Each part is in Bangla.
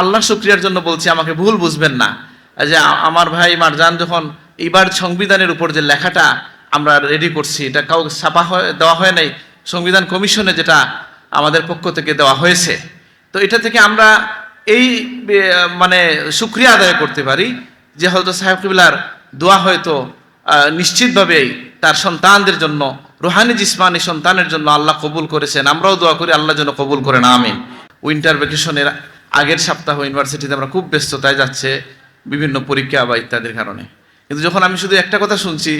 আল্লাহ শুক্রিয়ার জন্য বলছি, আমাকে ভুল বুঝবেন না। যে আমার ভাই মারজান যখন এইবার সংবিধানের উপর যে লেখাটা আমরা রেডি করছি, এটা কাউকে ছাপা হয়, দেওয়া হয় নাই, সংবিধান কমিশনে যেটা আমাদের পক্ষ থেকে দেওয়া হয়েছে। তো এটা থেকে আমরা এই মানে সুক্রিয়া আদায় করতে পারি যে হয়তো সাহেব কিবলার দোয়া হয়তো নিশ্চিতভাবেই তার সন্তানদের জন্য, রুহানি জিসমানি সন্তানের জন্য আল্লাহ কবুল করেছেন। আমরাও দোয়া করি, আল্লাহ যেন কবুল করেন, আমিন। উইন্টার ভ্যাকেশনের আগের সপ্তাহ ইউনিভার্সিটিতে আমরা খুব ব্যস্ততায় যাচ্ছে বিভিন্ন পরীক্ষা বা ইত্যাদির কারণে। কিন্তু যখন আমি শুধু একটা কথা শুনছি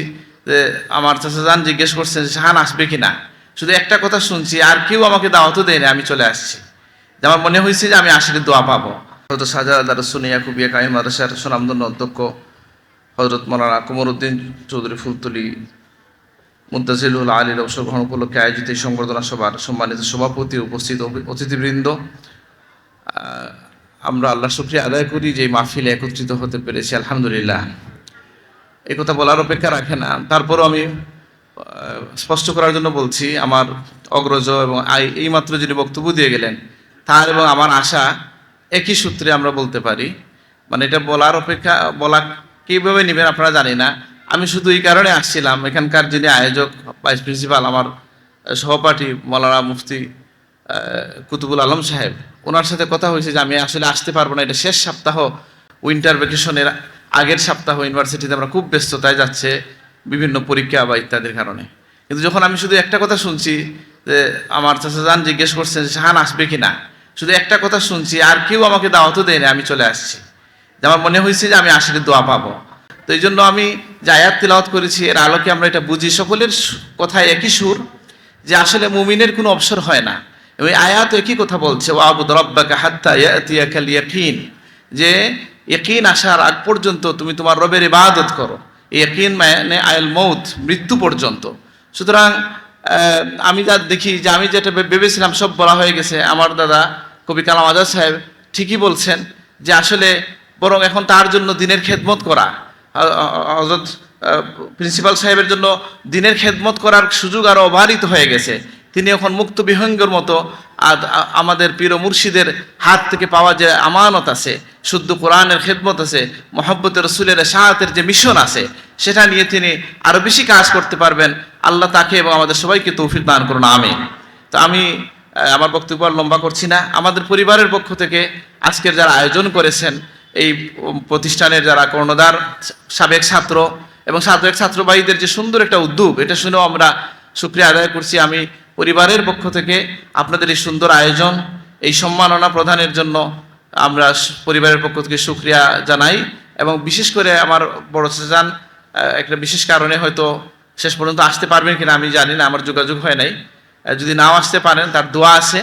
যে আমার চাচা যান জিজ্ঞেস করছেন শাহান, আসবে কি না? শুধু একটা কথা শুনছি, আর কেউ আমাকে দাওয়াতও দেয়নি, আমি চলে আসছি। আমার মনে হয়েছে যে আমি আসলে দোয়া পাবো। হয়তো সাজা দারুসুনিয়া কুবিয়া কাহিম মাদ্রাসার সুনামদন্য অধ্যক্ষ হজরত মৌলানা কুমরুদ্দিন চৌধুরী ফুলতলি মুদাজিলুল আলীর অবসর গ্রহণ উপলক্ষে আয়োজিত এই সংবর্ধনা সভার সম্মানিত সভাপতি উপস্থিত অতিথিবৃন্দ আমরা আল্লাহ শুক্রিয়া আদায় করি যে মাহফিলে একত্রিত হতে পেরেছি, আলহামদুলিল্লাহ। এই কথা বলার অপেক্ষা রাখে না। তারপরও আমি স্পষ্ট করার জন্য বলছি, আমার অগ্রজ এবং আই- এইমাত্র যিনি বক্তব্য দিয়ে গেলেন, তার এবং আমার আশা একই সূত্রে আমরা বলতে পারি। মানে এটা বলার অপেক্ষা, বলা কীভাবে নেবেন আপনারা জানি না। আমি শুধু এই কারণে আসছিলাম, এখানকার যিনি আয়োজক, ভাইস প্রিন্সিপাল, আমার সহপাঠী মৌলানা মুফতি কুতুবুল আলম সাহেব, ওনার সাথে কথা হয়েছে যে আমি আসলে আসতে পারব না, এটা শেষ সপ্তাহ উইন্টার ভ্যাকেশনের আগের সপ্তাহ ইউনিভার্সিটিতে আমরা খুব ব্যস্ততায় যাচ্ছে বিভিন্ন পরীক্ষা বা ইত্যাদির কারণে। কিন্তু যখন আমি শুধু একটা কথা শুনছি যে আমার চাচা যান জিজ্ঞেস করছেন শাহান আসবে কি না শুধু একটা কথা শুনছি, আর কেউ আমাকে দাওয়াতও দেয়নি আমি চলে আসছি। আমার মনে হয়েছে যে আমি আসলে দোয়া পাবো। তো এই জন্য আমি যে আয়াত তিলাওয়াত করেছি, এর আলোকে আমরা এটা বুঝি। সকলের কথায় একই সুর যে আসলে মুমিনের কোনো অবসর হয় না। এই আয়াত একই কথা বলছে? ওয়াবুদ রব্বাকা হাত্তা ইয়াতিয়াকাল ইয়াকিন যে ইয়াকিন আসার আগ পর্যন্ত তুমি তোমার রবের ইবাদত করো। ইয়াকিন মানে আয়াল মৌত মৃত্যু পর্যন্ত। সুতরাং আমি যা দেখি যে আমি যেটা ভেবেছিলাম সব বলা হয়ে গেছে, আমার দাদা কবি কালাম আজাদ সাহেব ঠিকই বলছেন যে আসলে বরং এখন তার জন্য দিনের খেদমত করা। হজরত প্রিন্সিপাল সাহেবের জন্য দিনের খেদমত করার সুযোগ আরও অবারিত হয়ে গেছে। তিনি এখন মুক্ত বিহঙ্গর মতো আমাদের পীর মুর্শিদের হাত থেকে পাওয়া যে আমানত আছে, শুদ্ধ কোরআনের খেদমত আছে, মোহাব্বত রসুলের শাহাতের যে মিশন আছে, সেটা নিয়ে তিনি আরও বেশি কাজ করতে পারবেন। আল্লাহ তাকে এবং আমাদের সবাইকে তৌফিক দান করুন আমি তো আমি আমার বক্তব্য লম্বা করছি না। আমাদের পরিবারের পক্ষ থেকে আজকের যারা আয়োজন করেছেন, এই প্রতিষ্ঠানের যারা কর্ণধার, সাবেক ছাত্র এবং সাবেক ছাত্রবাহীদের যে সুন্দর একটা উদ্যোগ, এটা শুনেও আমরা সুক্রিয়া আদায় করছি। আমি পরিবারের পক্ষ থেকে আপনাদের এই সুন্দর আয়োজন এই সম্মাননা প্রদানের জন্য আমরা পরিবারের পক্ষ থেকে সুক্রিয়া জানাই এবং বিশেষ করে আমার বড় আহ, একটা বিশেষ কারণে হয়তো শেষ পর্যন্ত আসতে পারবেন কিনা আমি জানি না আমার যোগাযোগ হয় নাই। যদি নাও আসতে পারেন তার দোয়া আছে।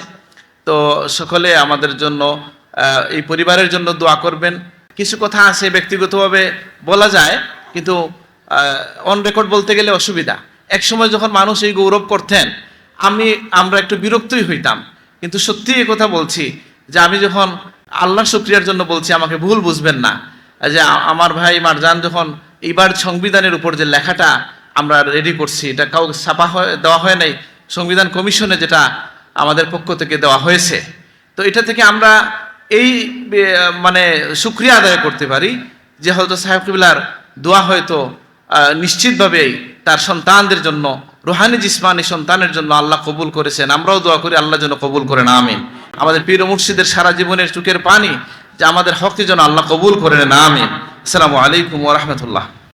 তো সকলে আমাদের জন্য এই পরিবারের জন্য দোয়া করবেন। কিছু কথা আছে ব্যক্তিগতভাবে বলা যায় কিন্তু অন রেকর্ড বলতে গেলে অসুবিধা। এক সময় যখন মানুষ এই গৌরব করতেন আমি, আমরা একটু বিরক্তই হইতাম। কিন্তু সত্যি এই কথা বলছি যে আমি যখন আল্লাহ শুক্রিয়ার জন্য বলছি, আমাকে ভুল বুঝবেন না। যে আমার ভাই মারজান যখন এইবার সংবিধানের উপর যে লেখাটা আমরা রেডি করছি, এটা কাউকে ছাপা হয়, দেওয়া হয় নাই, সংবিধান কমিশনে যেটা আমাদের পক্ষ থেকে দেওয়া হয়েছে। তো এটা থেকে আমরা এই মানে সুক্রিয়া আদায় করতে পারি যে হয়তো সাহেব কিবলার দোয়া হয়তো নিশ্চিতভাবেই তার সন্তানদের জন্য রুহানি জিসমানি সন্তানের জন্য আল্লাহ কবুল করেছেন। আমরাও দোয়া করি আল্লাহ যেন কবুল করেন, আমিন। আমাদের পীর মুর্শিদের সারা জীবনের চুকের পানি যে আমাদের হককে যেন আল্লাহ কবুল করে না আমিন। আসসালামু আলাইকুম ওরহমতুল্লাহ